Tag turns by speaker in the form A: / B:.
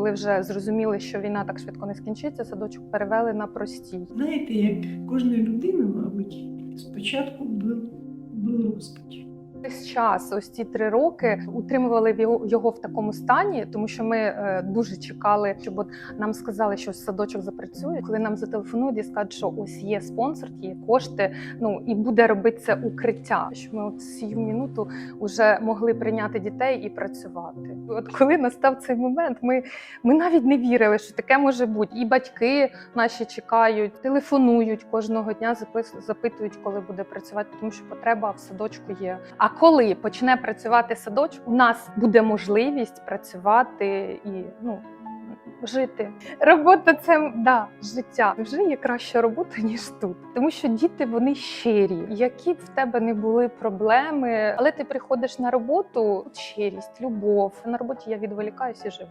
A: Коли вже зрозуміли, що війна так швидко не скінчиться, садочок перевели на простій.
B: Знаєте, як кожна людина, мабуть, спочатку був, був розпач.
A: Весь час, ось ці три роки, утримували його, в такому стані, тому що ми е, дуже чекали, щоб от нам сказали, що садочок запрацює. Коли нам зателефонують і скажуть, що ось є спонсор, є кошти, ну і буде робити це укриття. Що ми от сію минуту вже могли прийняти дітей і працювати. От коли настав цей момент, ми, ми навіть не вірили, що таке може бути. І батьки наші чекають, телефонують кожного дня, запитують, коли буде працювати, тому що потреба в садочку є. А коли почне працювати садочок, у нас буде можливість працювати і ну. Жити робота це да життя. Вже є краща робота ніж тут, тому що діти вони щирі. Які б в тебе не були проблеми, але ти приходиш на роботу, щирість, любов. На роботі я відволікаюся живу.